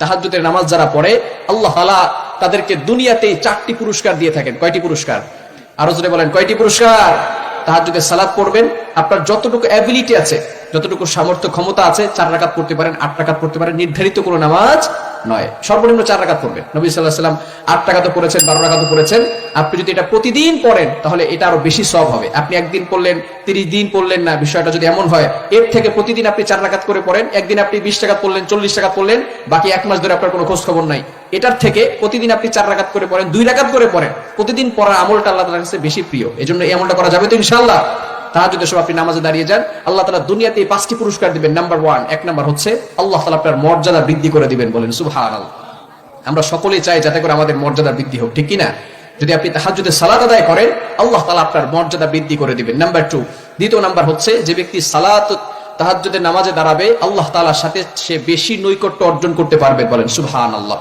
তাহাজ্জুদের নামাজ যারা পড়ে, আল্লাহ তালা তাদেরকে দুনিয়াতেই চারটি পুরস্কার দিয়ে থাকেন। কয়টি পুরস্কার? আরও যদি বলেন, কয়টি পুরস্কার? তাহাজ্জুদের সালাদ পড়বেন, আপনার যতটুকু অ্যাবিলিটি আছে, যতটুকু সামর্থ্য, ক্ষমতা আছে, চার রাকাত পড়তে পারেন, আট রাকাত পড়তে পারেন, নির্ধারিত কোনো নামাজ নয়। সর্বনিম্ন চার রাকাত পড়বেন নবী সাল্লাহ সাল্লাম আট টাকাতে পড়েছেন, বারো টাকাতে পড়েছেন। আপনি যদি এটা প্রতিদিন পড়েন, তাহলে এটা আরও বেশি সব হবে। আপনি একদিন পড়লেন, তিরিশ দিন পড়লেন না, বিষয়টা যদি এমন হয়, এর থেকে প্রতিদিন আপনি চার রাকাত করে পড়েন, একদিন আপনি বিশ টাকা পড়লেন, চল্লিশ টাকা পড়লেন, বাকি এক মাস ধরে আপনার কোনো খোঁজ খবর নাই। এটার থেকে প্রতিদিন আপনি চার রাকাত করে পড়েন, দুই রাকাত করে পড়েন। প্রতিদিন পড়ার আমলটা আল্লাহ কাছে বেশি প্রিয়। এই জন্য এই আমলটা করা যাবে তো ইনশাল্লাহ তাহাজুদের সময় আপনি নামাজে দাঁড়িয়ে যান, আল্লাহ তালা দুনিয়াতে এই পাঁচটি পুরস্কার দিবেন। নাম্বার ওয়ান এক নাম্বার হচ্ছে, আল্লাহ তালা আপনার মর্যাদা বৃদ্ধি করে দিবেন বলেন সুবহান আমরা সকলেই চাই যাতে করে আমাদের মর্যাদা বৃদ্ধি হোক, ঠিক কিনা যদি আপনি তাহাজুদের সালাত আদায় করেন, আল্লাহ তালা আপনার মর্যাদা বৃদ্ধি করে দিবেন। নাম্বার টু দ্বিতীয় নাম্বার হচ্ছে, যে ব্যক্তি সালাত তাহাজুদের নামাজে দাঁড়াবে, আল্লাহ তালার সাথে সে বেশি নৈকট্য অর্জন করতে পারবে বলেন সুবহান আল্লাহ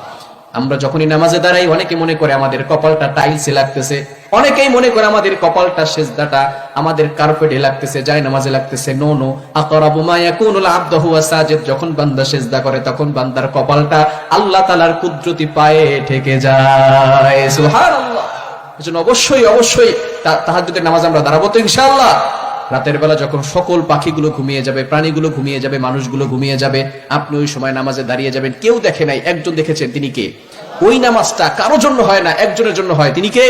আমরা যখনই নামাজে দাঁড়াই, অনেকে মনে করে আমাদের কপালটা টাইলসে লাগতেছে। অনেকেই মনে করে আমাদের কপালটা সেজদাটা আমাদের কার্পেটে লাগতেছে যায় নামাজে লাগতেছে। নো নো আকরাবু মা ইয়াকুনুল আবদু হুয়া সাজিদ। যখন বান্দা সেজদা করে, তখন বান্দার কপালটা আল্লাহ তাআলার কুদরতি পায়ে ঠেকে যায়। সুবহানাল্লাহ। এজন্য অবশ্যই অবশ্যই তাহাজ্জুদের নামাজ আমরা দাঁড়াবো তো ইনশাআল্লাহ। রাতের বেলা যখন সকল পাখিগুলো ঘুমিয়ে যাবে, প্রাণীগুলো ঘুমিয়ে যাবে, মানুষগুলো ঘুমিয়ে যাবে, আপনি ওই সময় নামাজে দাঁড়িয়ে যাবেন। কেউ দেখে নাই, একজন দেখেছেন, তিনি কে? ওই নামাজটা কারোর জন্য হয় না, একজনের জন্য হয়, তিনি কে?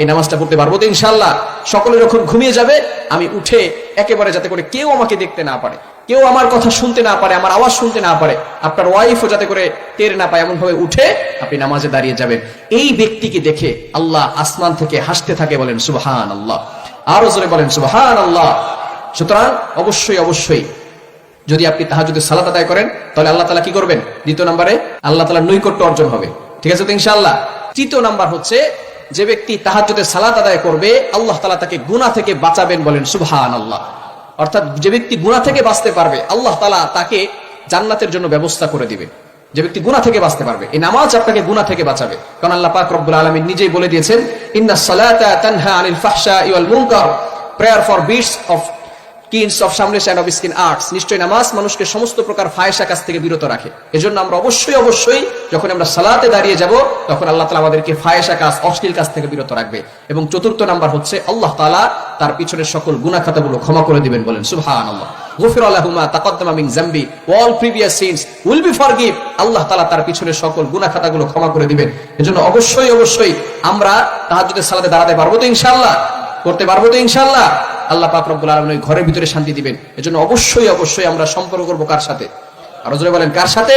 এই নামাজটা পড়তে পারব তো ইনশাল্লাহ সকলে যখন ঘুমিয়ে যাবে, আমি উঠে একেবারে যাতে করে কেউ আমাকে দেখতে না পারে, কেউ আমার কথা শুনতে না পারে, আমার আওয়াজ শুনতে না পারে, আপনার ওয়াইফও যাতে করে টের না পায় এমন ভাবে উঠে আপনি নামাজে দাঁড়িয়ে যাবেন। এই ব্যক্তিকে দেখে আল্লাহ আসমান থেকে হাসতে থাকে বলেন সুবহান আল্লাহ আরও জোরে বলেন সুবহান আল্লাহ সুতরাং অবশ্যই অবশ্যই, যদি আপনি তাহাজুদের সালাত আদায় করেন, তাহলে আল্লাহ তালা কি করবেন? দ্বিতীয় নম্বরে আল্লাহ তালা নৈকট্য অর্জন হবে। ঠিক আছে তো ইনশাআল্লাহ? তৃতীয় নাম্বার হচ্ছে, যে ব্যক্তি তাহাজুদের সালাত আদায় করবে, আল্লাহ তালা তাকে গুণা থেকে বাঁচাবেন বলেন সুবহান আল্লাহ অর্থাৎ যে ব্যক্তি গুণা থেকে বাঁচতে পারবে, আল্লাহ তালা তাকে জান্নাতের জন্য ব্যবস্থা করে দিবেন যে ব্যক্তি গুণা থেকে বাঁচতে পারবে। এই নামাজ আপনাকে গুণা থেকে বাঁচাবে। কারণ আল্লাহ পাক রব্বুল আলামিন নিজেই বলে দিয়েছেন, ইন্না সালাতা তানহা আনিল ফাহশা মুনকার। Prayer forbids of kins of and of skin arts নিশ্চয় নামাজ মানুষকে সমস্ত প্রকার ফায়সা কাজ থেকে বিরত রাখে। এজন্য আমরা অবশ্যই অবশ্যই যখন আমরা সালাতে দাঁড়িয়ে যাব, তখন আল্লাহ তালা আমাদেরকে ফায়সা কাজ অশ্লীল কাজ থেকে বিরত রাখবে। এবং চতুর্থ নাম্বার হচ্ছে, আল্লাহ তালা তার পিছনের সকল গুনা খাতাগুলো ক্ষমা করে দিবেন বলেন সুবহান আল্লাহ আল্লাহ তার পিছনে সকল ক্ষমা করে দিবেন। এজন্য অবশ্যই অবশ্যই আমরা তাহাজ্জুদের সালাতে দাঁড়াতে পারব তো ইনশাআল্লাহ? করতে পারব তো ইনশাআল্লাহ? আল্লাহ পাক রব্বুল ঘরের ভিতরে শান্তি দিবেন। এজন্য অবশ্যই অবশ্যই আমরা সম্পর্ক করব কার সাথে? আরও বলেন, কার সাথে?